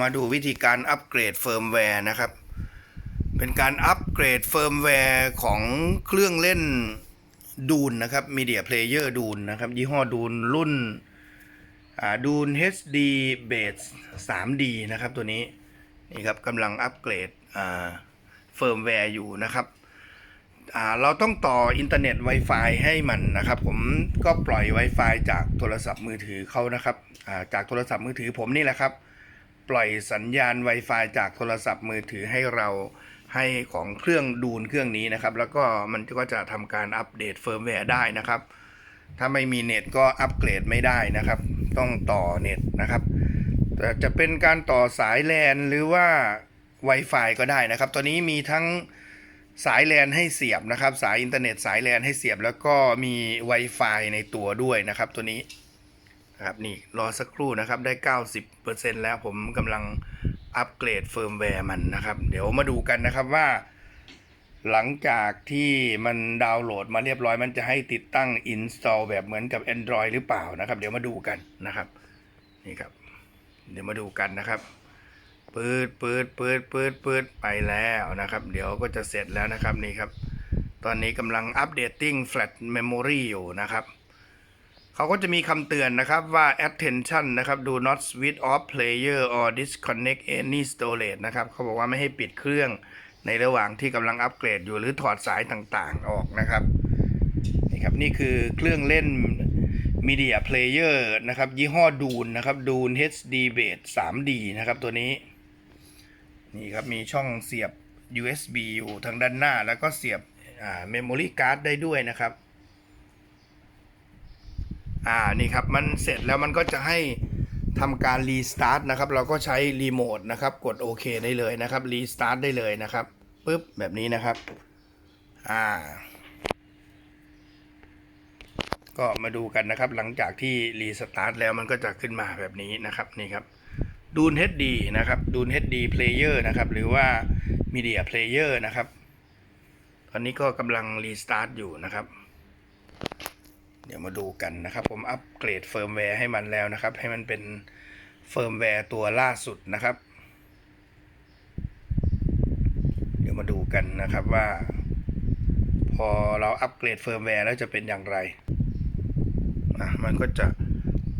มาดูวิธีการอัปเกรดเฟิร์มแวร์นะครับ เป็นการอัปเกรดเฟิร์มแวร์ของเครื่องเล่นดูนนะครับ Media Player ดูนนะครับ ยี่ห้อดูนรุ่นดูน HD Base 3D นะครับตัวนี้นี่ครับกำลังอัปเกรดเฟิร์มแวร์อยู่นะครับเราต้องต่ออินเทอร์เน็ต Wi-Fi ให้มันนะครับ ผมก็ปล่อย Wi-Fi จากโทรศัพท์มือถือเขานะครับจากโทรศัพท์มือถือผมนี่แหละครับ ปล่อยสัญญาณ Wi-Fi จากโทรศัพท์มือถือให้เราให้ของเครื่องดูนเครื่องนี้นะครับ แล้วก็มันก็จะทำการอัปเดตเฟิร์มแวร์ได้นะครับ ถ้าไม่มีเน็ตก็อัปเกรดไม่ได้นะครับ ต้องต่อเน็ตนะครับแต่จะเป็นการต่อสายแลนหรือว่า Wi-Fi ก็ได้นะครับ ตอนนี้มีทั้งสายแลนให้เสียบนะครับ สายอินเทอร์เน็ตสายแลนให้เสียบ แล้วก็มี Wi-Fi ในตัวด้วยนะครับ ตัวนี้ นะครับนี่รอสักครู่นะครับได้ 90%แล้วผมกำลังอัปเกรดเฟิร์มแวร์มันนะครับ เดี๋ยวมาดูกันนะครับว่า หลังจากที่มันดาวน์โหลดมาเรียบร้อยมันจะให้ติดตั้ง install แบบเหมือนกับ Android หรือเปล่านะครับ เดี๋ยวมาดูกันนะครับนี่ครับ เดี๋ยวมาดูกันนะครับปืดปืดปืดปืดปืดไปแล้วนะครับ เดี๋ยวก็จะเสร็จแล้วนะครับนี่ครับ ตอนนี้กำลังอัปเดตติ้ง flash memory อยู่นะครับ เขาก็จะมีคำเตือนนะครับว่า attention นะครับ do not switch off player or disconnect any storage นะครับ เขาบอกว่าไม่ให้ปิดเครื่องในระหว่างที่กำลังอัปเกรดอยู่หรือถอดสายต่างๆออกนะครับนี่ครับนี่คือเครื่องเล่น Media Player นะครับ ยี่ห้อดูนนะครับดูน HD Base 3D นะครับตัวนี้ นี่ครับมีช่องเสียบ USB อยู่ทางด้านหน้า แล้วก็เสียบ อ่า Memory Card ได้ด้วยนะครับ อ่านี่ครับมันเสร็จแล้วมันก็จะให้ทำการรีสตาร์ทนะครับเราก็ใช้รีโมทนะครับกดโอเคได้เลยนะครับรีสตาร์ทได้เลยนะครับปึ๊บแบบนี้นะครับอ่าก็มาดูกันนะครับหลังจากที่รีสตาร์ทแล้วมันก็จะขึ้นมาแบบนี้นะครับนี่ครับดูน HD นะครับดูน HD Player นะครับหรือว่า Media Player นะครับ ตอนนี้ก็กำลังรีสตาร์ทอยู่นะครับ ดี๋ยวมาดูกันนะครับ ผมอัปเกรดเฟิร์มแวร์ให้มันแล้วนะครับ ให้มันเป็นเฟิร์มแวร์ตัวล่าสุดนะครับ เดี๋ยวมาดูกันนะครับว่า พอเราอัปเกรดเฟิร์มแวร์แล้วจะเป็นอย่างไรอะมันก็จะ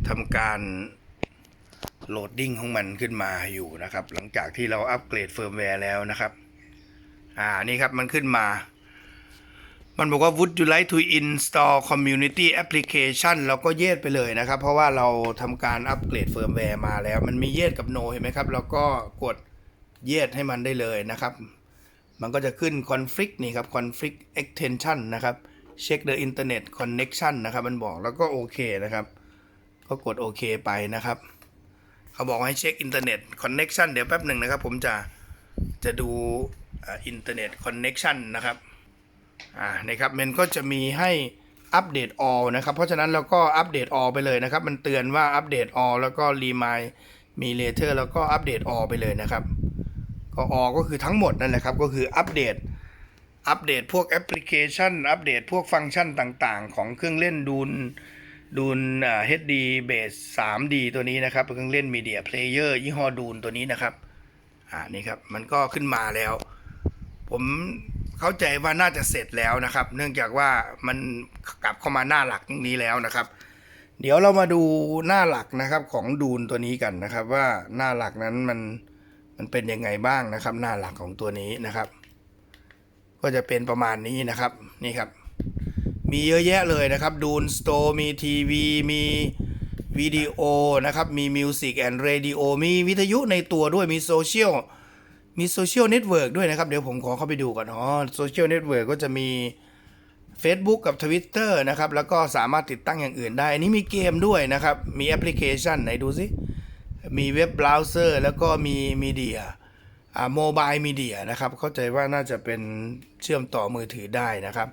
ทำการโหลดดิ้งของมันขึ้นมาอยู่นะครับ หลังจากที่เราอัปเกรดเฟิร์มแวร์แล้วนะครับ อ่านี่ครับมันขึ้นมา มันบอกว่า would you like to install community application เราก็เยดไปเลยนะครับ เพราะว่าเราทำการอัปเกรดเฟิร์มแวร์มาแล้ว มันมีเยดกับ no เห็นไหมครับ เราก็กดเยดให้มันได้เลยนะครับ มันก็จะขึ้น conflict นี่ครับ conflict extension นะครับ check the internet connection นะครับ มันบอกแล้วก็โอเคนะครับ ก็กดโอเคไปนะครับ เขาบอกให้เช็คอินเทอร์เน็ตคอนเน็กชันเดี๋ยวแป๊บหนึ่งนะครับ ผมจะจะดูอินเทอร์เน็ตคอนเน็กชันนะครับ อ่านะครับมันก็จะมีให้อัปเดต all นะครับ เพราะฉะนั้นเราก็อัปเดต all ไปเลยนะครับ มันเตือนว่าอัปเดต all แล้วก็ remind มี later แล้วก็อัปเดต all ไปเลยนะครับ ก็ all ก็คือทั้งหมดนั่นแหละครับ ก็คืออัปเดต อัปเดตพวกแอปพลิเคชัน อัปเดตพวกฟังก์ชันต่างๆ ของเครื่องเล่นดูนดูนอ่า HD Base 3D ตัวนี้นะครับเครื่องเล่น Media Player ยี่ห้อดูนตัวนี้นะครับ อ่านี่ครับ มันก็ขึ้นมาแล้ว ผม เข้าใจว่าน่าจะเสร็จแล้วนะครับ เนื่องจากว่ามันกลับเข้ามาหน้าหลักนี้แล้วนะครับ เดี๋ยวเรามาดูหน้าหลักนะครับของดูนตัวนี้กันนะครับ ว่าหน้าหลักนั้นมันมันเป็นยังไงบ้างนะครับ หน้าหลักของตัวนี้นะครับ ก็จะเป็นประมาณนี้นะครับนี่ครับ มีเยอะแยะเลยนะครับดูนสโตร์มีทีวีมีวิดีโอนะครับมีมิวสิกแอนด์เรดิโอมีวิทยุในตัวด้วยมีโซเชียล มีโซเชียลเน็ตเวิร์กด้วยนะครับ เดี๋ยวผมขอเข้าไปดูก่อนอ๋อโซเชียลเน็ตเวิร์กก็จะมี Facebook กับ Twitter นะครับ แล้วก็สามารถติดตั้งอย่างอื่นได้ อันนี้มีเกมด้วยนะครับ มีแอปพลิเคชันไหนดูสิมีเว็บเบราว์เซอร์ แล้วก็มีมีเดียอ่าโมบายมีเดียนะครับ เข้าใจว่าน่าจะเป็นเชื่อมต่อมือถือได้นะครับ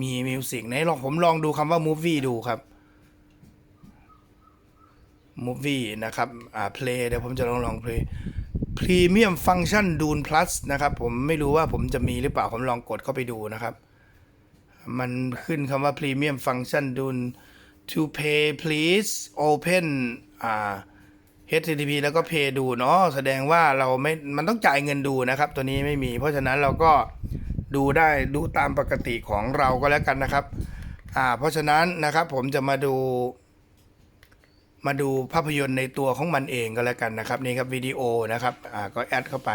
มีมิวสิกไหนลองผมลองดูคำว่า movie ดูครับ movie นะครับ อ่า play เดี๋ยวผมจะลองลอง play premium function dune plus นะครับ ผมไม่รู้ว่าผมจะมีหรือเปล่า ผมลองกดเข้าไปดูนะครับ มันขึ้นคำว่า premium function dune to pay please open อ่า HTTP แล้วก็ Pay ดูเนาะแสดงว่าเราไม่ มันต้องจ่ายเงินดูนะครับ ตัวนี้ไม่มี เพราะฉะนั้นเราก็ดูได้ดูตามปกติของเราก็แล้วกันนะครับ อ่า เพราะฉะนั้นนะครับผมจะมาดู มาดูภาพยนตร์ในตัวของมันเองก็แล้วกันนะครับ นี่ครับวิดีโอนะครับอ่าก็แอดเข้าไป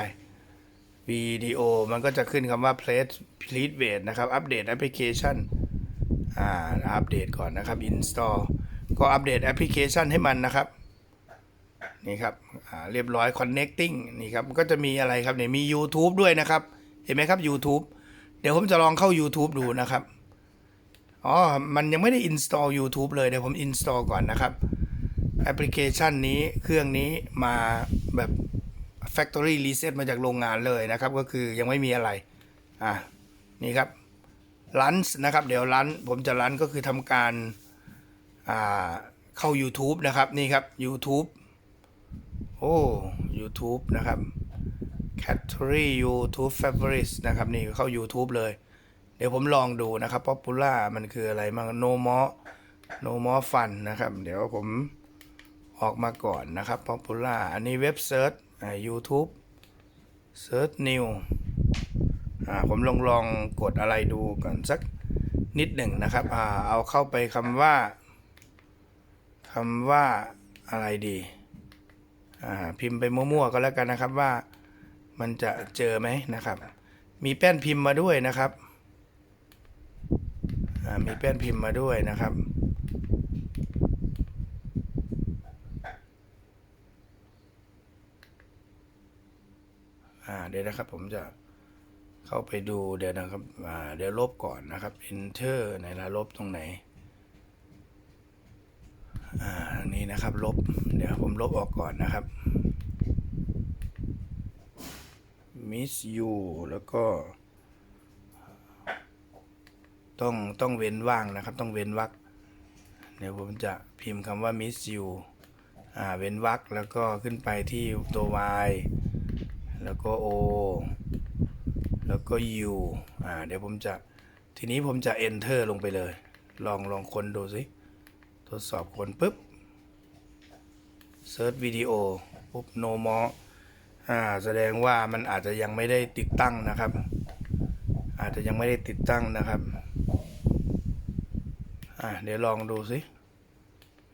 วิดีโอมันก็จะขึ้นคำว่า please please wait นะครับ อัปเดตแอปพลิเคชันอ่าอัปเดตก่อนนะครับ install ก็อัปเดตแอปพลิเคชันให้มันนะครับนี่ครับอ่าเรียบร้อย connecting นี่ครับก็จะมีอะไรครับเนี่ยมี YouTube ด้วยนะครับ เห็นไหมครับ YouTube เดี๋ยวผมจะลองเข้า YouTube ดูนะครับ อ๋อ มันยังไม่ได้ install YouTube เลย เดี๋ยวผม install ก่อนนะครับ แอปพลิเคชันนี้เครื่องนี้มาแบบ Factory Reset มาจากโรงงานเลยนะครับ ก็คือยังไม่มีอะไร อะ นี่ครับลันส์นะครับ เดี๋ยวลันผมจะลันก็คือทำการ อ่า เข้า YouTube นะครับ นี่ครับ YouTube โอ้ YouTube นะครับ Category YouTube Favorites นะครับ นี่เข้า YouTube เลย เดี๋ยวผมลองดูนะครับ Popular มันคืออะไรมั่ง No More No More Fun นะครับ เดี๋ยวผม ออกมาก่อนนะครับ Popular อันนี้เว็บเซิร์ชอ่า YouTube Search New อ่าผมลองลองกดอะไรดูก่อนสักนิดหนึ่งนะครับอ่าเอาเข้าไปคำว่าคำว่าอะไรดีอ่าพิมพ์ไปมั่วๆก็แล้วกันนะครับว่ามันจะเจอไหมนะครับ มีแป้นพิมพ์มาด้วยนะครับอ่ามีแป้นพิมพ์มาด้วยนะครับ อ่าเดี๋ยวนะครับผมจะเข้าไปดูเดี๋ยวนะครับอ่าเดี๋ยวลบก่อนนะครับ enter ไหนละลบตรงไหนอ่าอันนี้นะครับลบเดี๋ยวผมลบออกก่อนนะครับ miss you แล้วก็ ต้องต้องเว้นว่างนะครับ ต้องเว้นวรรคเดี๋ยวผมจะพิมพ์คำว่า miss you อ่าเว้นวรรคแล้วก็ขึ้นไปที่ตัว y แล้วก็ o แล้วก็ u อ่าเดี๋ยวผมจะทีนี้ผมจะ enter ลงไปเลย ลองลองคนดูสิทดสอบคนปุ๊บ search วิดีโอปุ๊บ no more อ่าแสดงว่ามันอาจจะยังไม่ได้ติดตั้งนะครับ อาจจะยังไม่ได้ติดตั้งนะครับอ่าเดี๋ยวลองดูสิ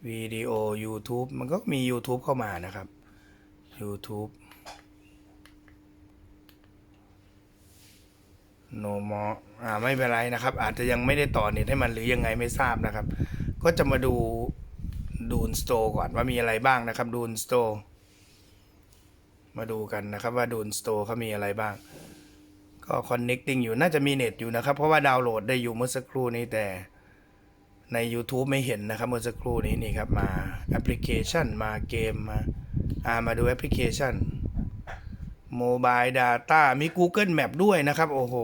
วิดีโอ YouTube มันก็มี YouTube เข้ามานะครับ YouTube no more อ่าไม่เป็นไรนะครับ อาจจะยังไม่ได้ต่อเน็ตให้มันหรือยังไงไม่ทราบนะครับ ก็จะมาดูดูนสโตร์ก่อนว่ามีอะไรบ้างนะครับดูนสโตร์มาดูกันนะครับว่าดูนสโตร์เขามีอะไรบ้าง ก็ connecting อยู่น่าจะมีเน็ตอยู่นะครับ เพราะว่าดาวน์โหลดได้อยู่เมื่อสักครู่นี้แต่ใน YouTube ไม่เห็นนะครับเมื่อสักครู่นี้นี่ครับมาแอปพลิเคชันมาเกมมาอ่ามาดูแอปพลิเคชัน Mobile Data มี Google Map ด้วยนะครับ โอ้โห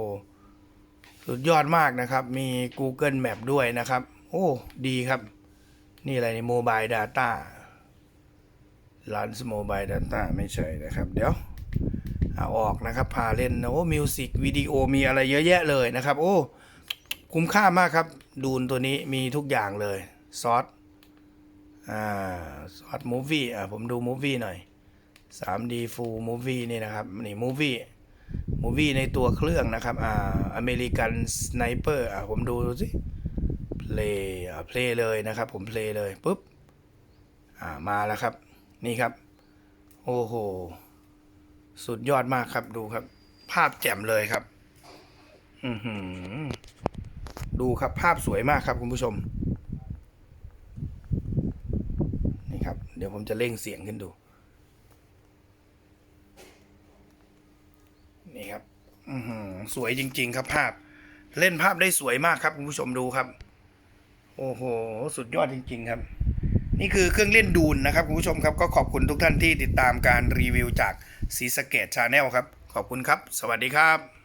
สุดยอดมากนะครับ มี Google Map ด้วยนะครับ โอ้ ดีครับ นี่อะไรนี่ Mobile Data ร้าน Mobile Data ไม่ใช่นะครับ เดี๋ยวเอาออกนะครับ พาเล่นโอ้มิวสิกวิดีโอมีอะไรเยอะแยะเลยนะครับ โอ้ คุ้มค่ามากครับ ดูนตัวนี้มีทุกอย่างเลย ซอสอ่า ซอสมูฟวี่อ่าผมดูมูฟวี่หน่อย 3D Full Movie นี่นะครับนี่มูฟวี่มูวี่ในตัวเครื่องนะครับ อ่า อเมริกันสไนเปอร์ อ่า ผมดูสิ เพลย์ อ่า เพลย์เลยนะครับ ผมเพลย์เลยปุ๊บ อ่า มาแล้วครับ นี่ครับ โอ้โห สุดยอดมากครับ ดูครับ ภาพแจ่มเลยครับ อือหือ ดูครับ ภาพสวยมากครับคุณผู้ชม นี่ครับ เดี๋ยวผมจะเร่งเสียงขึ้นดู นี่ครับอืสวยจริง ๆ ครับภาพ เล่นภาพได้สวยมากครับคุณผู้ชมดูครับ โอ้โห สุดยอดจริง ๆ ครับ นี่คือเครื่องเล่นดูนนะครับคุณผู้ชมครับก็ขอบคุณทุกท่านที่ติดตามการรีวิวจากสีสเกตชาแนลครับ ขอบคุณครับ สวัสดีครับ